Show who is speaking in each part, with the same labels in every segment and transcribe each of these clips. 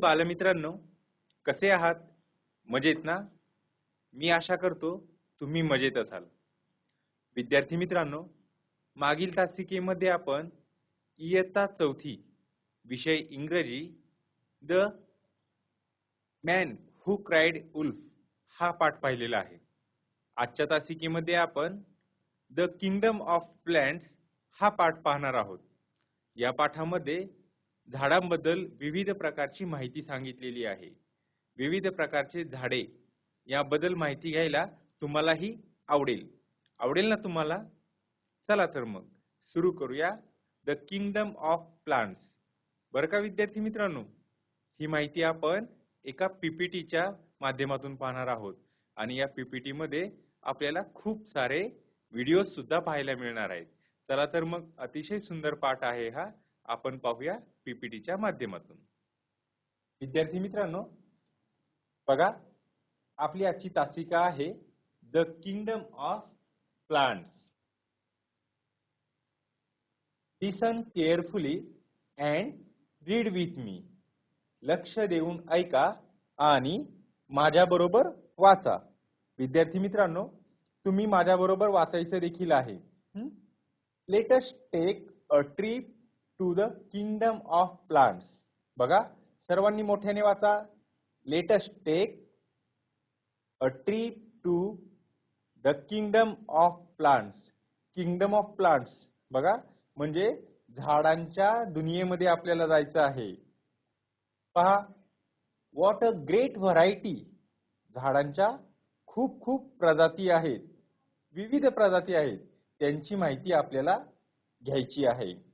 Speaker 1: बालमित्रांनो कसे आहात? मजेत ना? मी आशा करतो तुम्ही मजेत असाल. विद्यार्थी मित्रांनो मागील तासिकेमध्ये आपण इयत्ता चौथी विषय इंग्रजी the man who cried wolf हा पाठ पाहिलेला आहे. आजच्या तासिकेमध्ये आपण द किंगडम ऑफ प्लॅन्ट्स हा पाठ पाहणार आहोत. या पाठामध्ये झाडांबद्दल विविध प्रकारची माहिती सांगितलेली आहे. विविध प्रकारचे झाडे याबद्दल माहिती घ्यायला तुम्हालाही आवडेल. आवडेल ना तुम्हाला? चला तर मग सुरू करूया द किंगडम ऑफ प्लांट्स बरं का विद्यार्थी मित्रांनो? ही माहिती आपण एका पीपीटीच्या माध्यमातून पाहणार आहोत. आणि या पीपीटी मध्ये आपल्याला खूप सारे व्हिडिओ सुद्धा पाहायला मिळणार आहेत. चला तर मग अतिशय सुंदर पाठ आहे हा. आपण पाहूया पीपीटीच्या माध्यमातून. विद्यार्थी मित्रांनो बघा आपली आजची तासिका आहे the kingdom of plants. Listen carefully and read with me. लक्ष देऊन ऐका आणि माझ्याबरोबर वाचा. विद्यार्थी मित्रांनो तुम्ही माझ्याबरोबर वाचायचं देखील आहे. Let's take a trip to the kingdom of plants बघा सर्वांनी मोठ्याने वाचा. Let's take a trip to the kingdom of plants kingdom of plants बघा म्हणजे झाडांच्या दुनियेमध्ये आपल्याला जायचं आहे. पहा वॉट अ ग्रेट व्हरायटी झाडांच्या खूप खूप प्रजाती आहेत. विविध प्रजाती आहेत. त्यांची माहिती आपल्याला घ्यायची आहे.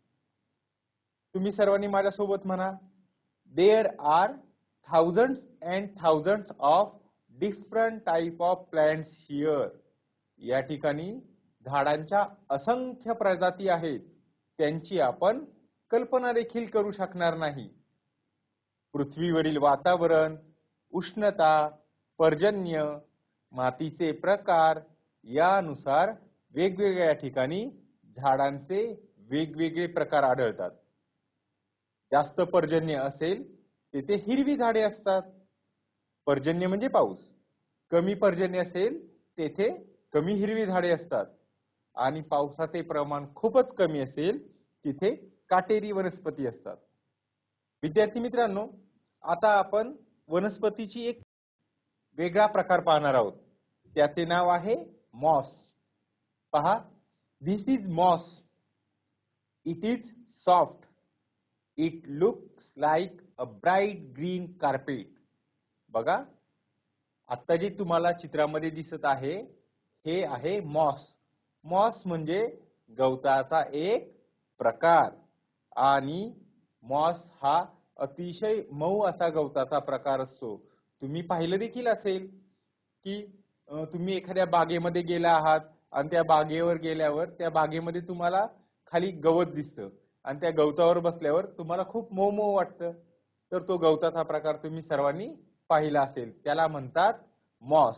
Speaker 1: तुम्ही सर्वांनी माझ्यासोबत म्हणा. There are thousand and thousand of different type of plants here या ठिकाणी झाडांच्या असंख्य प्रजाती आहेत. त्यांची आपण कल्पना देखील करू शकणार नाही. पृथ्वीवरील वातावरण उष्णता पर्जन्य मातीचे प्रकार यानुसार वेगवेगळ्या ठिकाणी झाडांचे वेगवेगळे प्रकार आढळतात. जास्त पर्जन्य असेल तेथे हिरवी झाडे असतात. पर्जन्य म्हणजे पाऊस. कमी पर्जन्य असेल तेथे कमी हिरवी झाडे असतात. आणि पावसाचे प्रमाण खूपच कमी असेल तिथे काटेरी वनस्पती असतात. विद्यार्थी मित्रांनो आता आपण वनस्पतीची एक वेगळा प्रकार पाहणार आहोत. त्याचे नाव आहे मॉस. पहा this is moss it is soft it looks like a bright green carpet बघा आता जे तुम्हाला चित्रामध्ये दिसत आहे हे आहे मॉस मॉस म्हणजे गवताचा एक प्रकार. आणि मॉस हा अतिशय मऊ असा गवताचा प्रकार असतो. तुम्ही पाहिलं देखील असेल की तुम्ही एखाद्या बागेमध्ये गेला आहात आणि त्या बागेवर गेल्यावर त्या बागेमध्ये तुम्हाला खाली गवत दिसतं. आणि त्या गवतावर बसल्यावर तुम्हाला खूप मऊ मऊ वाटतं. तर तो गवताचा प्रकार तुम्ही सर्वांनी पाहिला असेल. त्याला म्हणतात मॉस.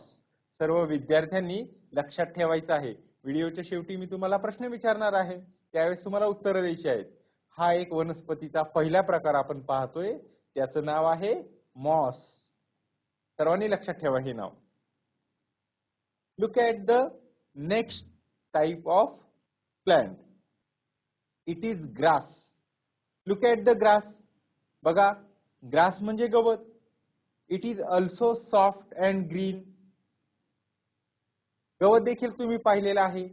Speaker 1: सर्व विद्यार्थ्यांनी लक्षात ठेवायचं आहे. व्हिडिओच्या शेवटी मी तुम्हाला प्रश्न विचारणार आहे. त्यावेळेस तुम्हाला उत्तरं द्यायची आहेत. हा एक वनस्पतीचा पहिला प्रकार आपण पाहतोय. त्याचं नाव आहे मॉस. सर्वांनी लक्षात ठेवा हे नाव. Look at the next type of plant it is grass look at the grass बघा ग्रास म्हणजे गवत. It is also soft and green गवत देखील तुम्ही पाहिलेलं आहे.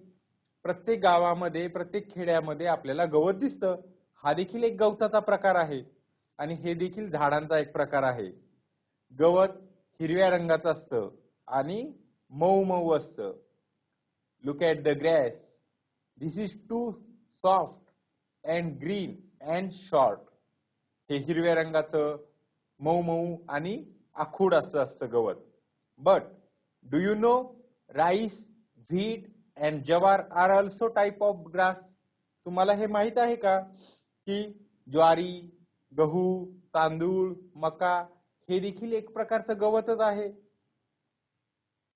Speaker 1: प्रत्येक गावामध्ये प्रत्येक खेड्यामध्ये आपल्याला गवत दिसतं. हा देखील एक गवताचा प्रकार आहे. आणि हे देखील झाडांचा एक प्रकार आहे. गवत हिरव्या रंगाचं असतं आणि मऊ मऊ असतं. Look at the grass this is too soft and green and short हे हिरव्या रंगाचं मऊ मऊ आणि आखूड असं असतं गवत. But do you know rice wheat and jowar are also type of grass तुम्हाला हे माहीत आहे का? की ज्वारी गहू तांदूळ मका हे देखील एक प्रकारचं गवतच आहे.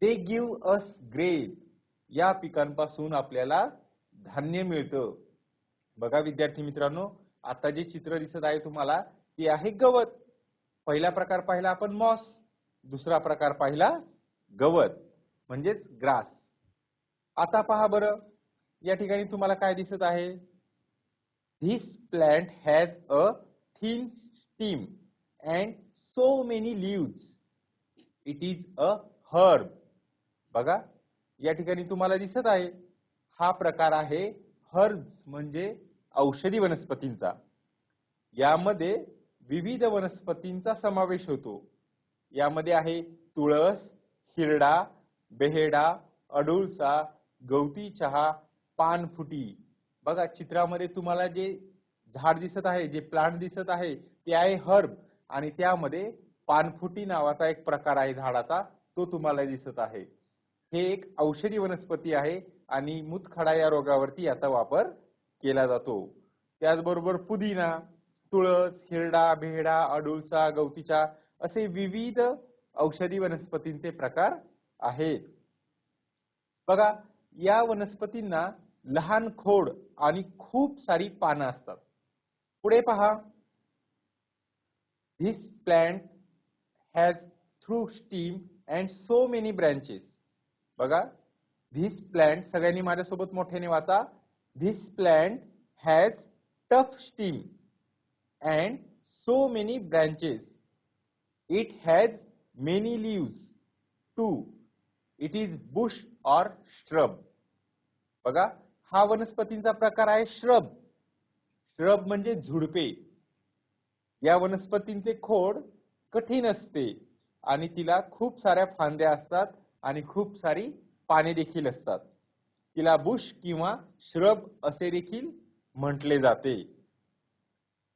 Speaker 1: दे गिव्ह अस ग्रेन या पिकांपासून आपल्याला धान्य मिळतं. बघा विद्यार्थी मित्रांनो आता जे चित्र दिसत आहे तुम्हाला ते आहे गवत. पहिला प्रकार पाहिला आपण मॉस दुसरा प्रकार पाहिला गवत म्हणजेच ग्रास. आता पहा बरं या ठिकाणी तुम्हाला काय दिसत आहे? This plant has a thin stem and so many leaves it is a herb बघा या ठिकाणी तुम्हाला दिसत आहे. हा प्रकार आहे हर्ज म्हणजे औषधी वनस्पतींचा. यामध्ये विविध वनस्पतींचा समावेश होतो. यामध्ये आहे तुळस हिरडा बेहेडा अडुळसा गवती चहा पानफुटी. बघा चित्रामध्ये तुम्हाला जे झाड दिसत आहे जे प्लांट दिसत आहे ते आहे हर्ब आणि त्यामध्ये पानफुटी नावाचा एक प्रकार आहे झाडाचा तो तुम्हाला दिसत आहे. हे एक औषधी वनस्पती आहे आणि मुतखडा या रोगावरती याचा वापर केला जातो. त्याचबरोबर पुदिना तुळस हिरडा भेडा अडुळसा गवतीचा असे विविध औषधी वनस्पतींचे प्रकार आहेत. बघा या वनस्पतींना लहान खोड आणि खूप सारी पानं असतात. पुढे पहा. This plant has through stem and so many branches बघा धिस प्लांट सगळ्यांनी माझ्यासोबत मोठ्याने वाचा. This plant has tough stem and so many branches it has many leaves too it is bush or shrub बघा हा वनस्पतींचा प्रकार आहे श्रब श्रब म्हणजे झुडपे. या वनस्पतींचे खोड कठीण असते आणि तिला खूप साऱ्या फांद्या असतात. आणि खूप सारी पाने देखील असतात. तिला बुश किंवा श्रब असे देखील म्हटले जाते.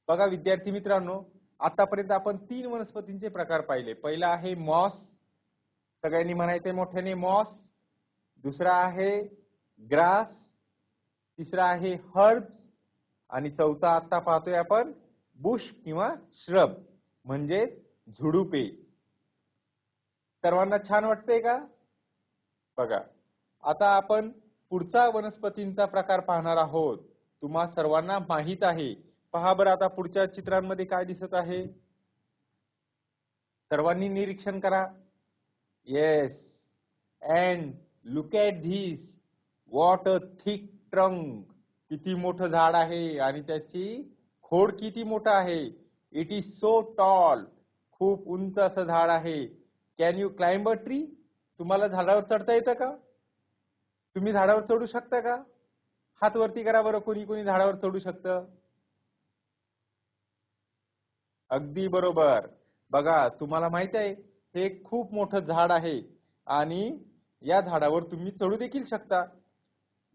Speaker 1: बघा विद्यार्थी मित्रांनो आतापर्यंत आपण तीन वनस्पतींचे प्रकार पाहिले. पहिला आहे मॉस. सगळ्यांनी म्हणायचे मोठ्याने मॉस. दुसरा आहे ग्रास. तिसरा आहे हर्ब्स. आणि चौथा आता पाहतोय आपण बुश किंवा श्रब म्हणजे झुडुपे. सर्वांना छान वाटतंय का? बघा आता आपण पुढचा वनस्पतींचा प्रकार पाहणार आहोत. तुम्हा सर्वांना माहीत आहे. पहा बरं आता पुढच्या चित्रांमध्ये काय दिसत आहे. सर्वांनी निरीक्षण करा. Yes and look at this what a thick trunk किती मोठं झाड आहे आणि त्याची खोड किती मोठं आहे. इट इज सो टॉल खूप उंच असं झाड आहे. Can you climb a tree तुम्हाला झाडावर चढता येतं का? तुम्ही झाडावर चढू शकता का? हात वरती करा बरं कोणी कोणी झाडावर चढू शकतं. अगदी बरोबर. बघा तुम्हाला माहीत आहे हे खूप मोठं झाड आहे आणि या झाडावर तुम्ही चढू देखील शकता.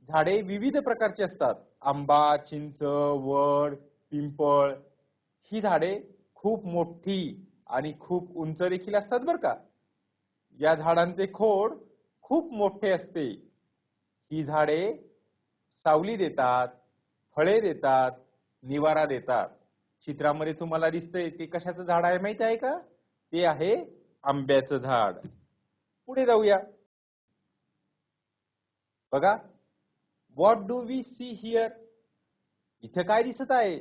Speaker 1: झाडे विविध प्रकारची असतात. आंबा चिंच वड पिंपळ. ही झाडे खूप मोठी आणि खूप उंच देखील असतात बरं का? या झाडांचे खोड खूप मोठे असते. ही झाडे सावली देतात फळे देतात निवारा देतात. चित्रामध्ये तुम्हाला दिसतंय ते कशाचं झाड आहे माहिती आहे का? ते आहे आंब्याचं झाड. पुढे जाऊया. बघा. What do we see here इथे काय दिसत आहे?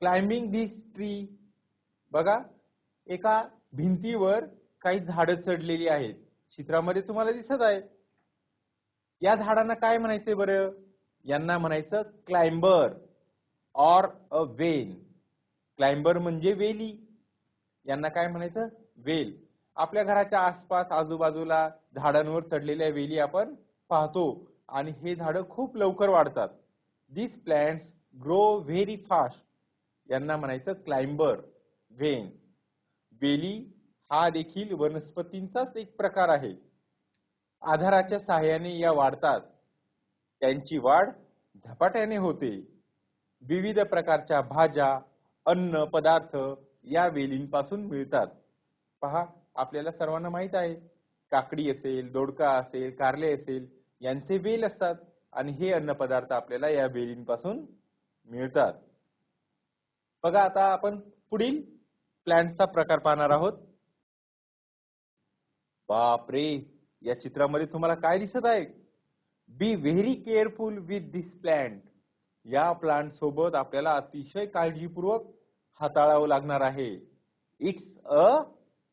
Speaker 1: क्लाइम्बिंग दिस ट्री बघा. एका भिंतीवर काही झाडं चढलेली आहेत. चित्रामध्ये तुम्हाला दिसत आहे. या झाडांना काय म्हणायचंय बरं? यांना म्हणायचं क्लाइंबर ऑर अ वेल. क्लाइंबर म्हणजे वेली. यांना काय म्हणायचं? वेल. आपल्या घराच्या आसपास आजूबाजूला झाडांवर चढलेल्या वेली आपण पाहतो आणि हे झाडं खूप लवकर वाढतात. This plants grow very fast यांना म्हणायचं क्लाइंबर. व्हेन वेली हा देखील वनस्पतींचाच एक प्रकार आहे. आधाराच्या सहाय्याने या वाढतात. त्यांची वाढ झपाट्याने होते. विविध प्रकारच्या भाज्या अन्न पदार्थ या वेलींपासून मिळतात. पहा आपल्याला सर्वांना माहीत आहे. काकडी असेल दोडका असेल कारले असेल यांचे वेल असतात आणि हे अन्न पदार्थ आपल्याला या वेलींपासून मिळतात. बघा आता आपण पुढील प्लॅन्टचा प्रकार पाहणार आहोत. बापरे या चित्रामध्ये तुम्हाला काय दिसत आहे? Be very careful with this plant या प्लांट सोबत आपल्याला अतिशय काळजीपूर्वक हाताळावं लागणार आहे. इट्स अ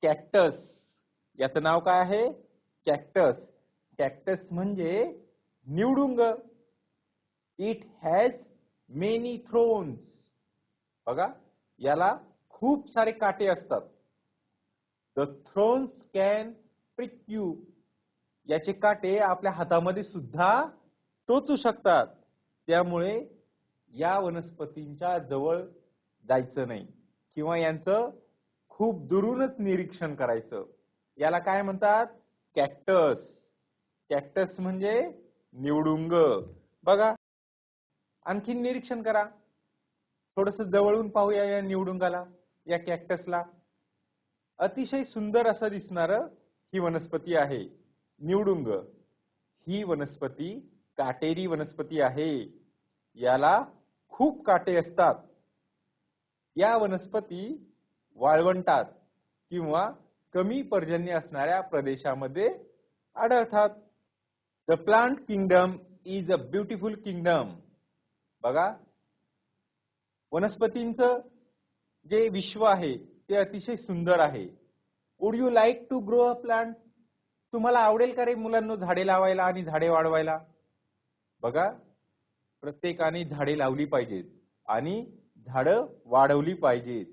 Speaker 1: कॅक्टस याचं नाव काय आहे? कॅक्टस कॅक्टस म्हणजे निवडुंग. इट हॅज मेनी थ्रोन्स बघा याला खूप सारे काटे असतात. The thorns can prick you याचे काटे आपल्या हातामध्ये सुद्धा टोचू शकतात. त्यामुळे या वनस्पतींच्या जवळ जायचं नाही. किंवा यांचं खूप दुरूनच निरीक्षण करायचं. याला काय म्हणतात? कॅक्टस. कॅक्टस म्हणजे निवडुंग. बघा आणखीन निरीक्षण करा. थोडस जवळून पाहूया या निवडुंगाला या कॅक्टसला. अतिशय सुंदर असं दिसणार ही वनस्पती आहे. निवडुंग ही वनस्पती काटेरी वनस्पती आहे. याला खूप काटे असतात. या वनस्पती वाळवंटात किंवा कमी पर्जन्य असणाऱ्या प्रदेशामध्ये आढळतात. The plant kingdom is a beautiful kingdom बघा. वनस्पतींचं जे विश्व आहे ते अतिशय सुंदर आहे. Would you like to grow a plant तुम्हाला आवडेल का रे मुलांना झाडे लावायला आणि झाडे वाढवायला? बघा प्रत्येकाने झाडे लावली पाहिजेत आणि झाडं वाढवली पाहिजेत.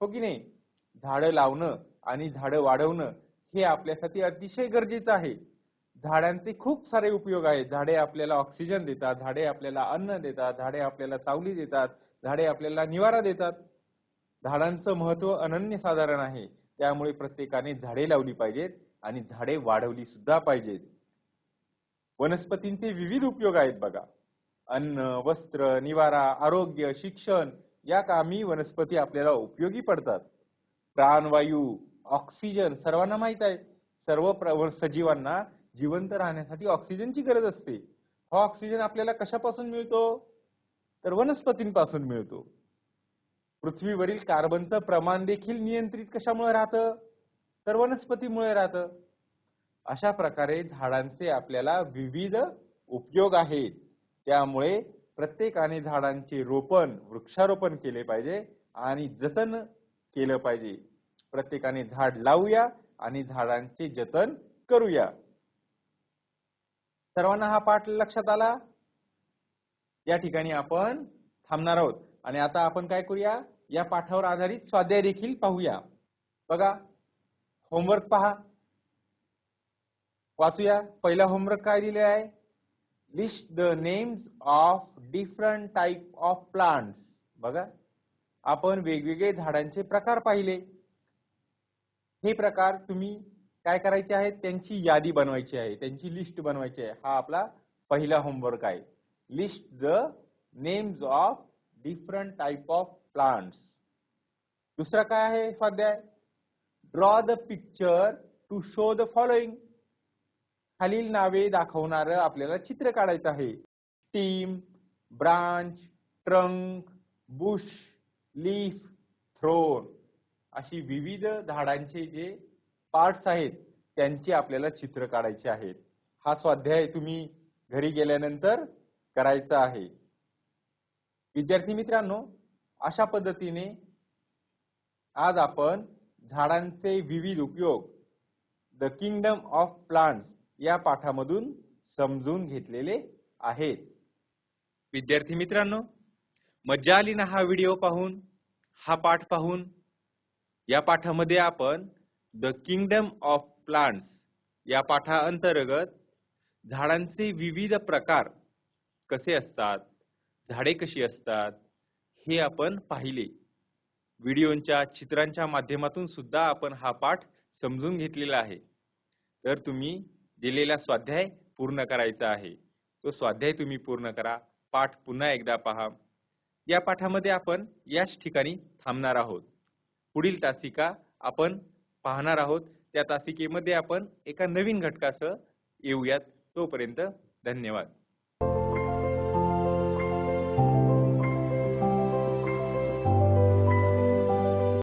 Speaker 1: हो की नाही? झाडं लावणं आणि झाडं वाढवणं हे आपल्यासाठी अतिशय गरजेचं आहे. झाडांचे खूप सारे उपयोग आहेत. झाडे आपल्याला ऑक्सिजन देतात झाडे आपल्याला अन्न देतात झाडे आपल्याला सावली देतात झाडे आपल्याला निवारा देतात. झाडांचं महत्त्व अनन्यसाधारण आहे. त्यामुळे प्रत्येकाने झाडे लावली पाहिजेत आणि झाडे वाढवली सुद्धा पाहिजेत. वनस्पतींचे विविध उपयोग आहेत बघा. अन्न वस्त्र निवारा आरोग्य शिक्षण या कामी वनस्पती आपल्याला उपयोगी पडतात. प्राणवायू ऑक्सिजन सर्वांना माहीत आहे. सर्व प्र- सजीवांना जिवंत राहण्यासाठी ऑक्सिजनची गरज असते. हा ऑक्सिजन आपल्याला कशापासून मिळतो? तर वनस्पतींपासून मिळतो. पृथ्वीवरील कार्बनचं प्रमाण देखील नियंत्रित कशामुळे राहतं? तर वनस्पतीमुळे राहतं. अशा प्रकारे झाडांचे आपल्याला विविध उपयोग आहेत. त्यामुळे प्रत्येकाने झाडांचे रोपण वृक्षारोपण केले पाहिजे आणि जतन केलं पाहिजे. प्रत्येकाने झाड लावूया आणि झाडांचे जतन करूया. सर्वांना हा पाठ लक्षात आला? या ठिकाणी आपण थांबणार आहोत. आणि आता आपण काय करूया? या पाठावर आधारित स्वाध्याय देखील पाहूया. बघा होमवर्क पहा. वाचूया. पहिला होमवर्क काय दिले आहे? List the names of different type of plants बघा. आपण वेगवेगळे झाडांचे प्रकार पाहिले. हे प्रकार तुम्ही काय करायचे आहेत? त्यांची यादी बनवायची आहे. त्यांची लिस्ट बनवायची आहे. हा आपला पहिला होमवर्क आहे. List the names of different type of plants दुसरा काय आहे स्वाध्याय? Draw the picture to show the following खालील नावे दाखवणार आपल्याला चित्र काढायचं आहे. Stem branch trunk bush leaf thorn अशी विविध झाडांचे जे पार्ट्स आहेत त्यांची आपल्याला चित्र काढायचे आहेत. हा स्वाध्याय तुम्ही घरी गेल्यानंतर करायचा आहे. विद्यार्थी मित्रांनो अशा पद्धतीने आज आपण झाडांचे विविध उपयोग द किंगडम ऑफ प्लांट्स या पाठामधून समजून घेतलेले आहेत. विद्यार्थी मित्रांनो मज्जा आली ना हा व्हिडिओ पाहून? हा पाठ पाहून? या पाठामध्ये आपण द किंगडम ऑफ प्लांट्स या पाठाअंतर्गत झाडांचे विविध प्रकार कसे असतात झाडे कशी असतात हे आपण पाहिले. व्हिडिओच्या चित्रांच्या माध्यमातून सुद्धा आपण हा पाठ समजून घेतलेला आहे. तर तुम्ही दिलेला स्वाध्याय पूर्ण करायचा आहे. तो स्वाध्याय तुम्ही पूर्ण करा. पाठ पुन्हा एकदा पहा. या पाठामध्ये आपण याच ठिकाणी थांबणार आहोत. पुढील तासिका आपण पाहणार आहोत. त्या तासिकेमध्ये आपण एका नवीन घटकासह येऊयात. तोपर्यंत धन्यवाद.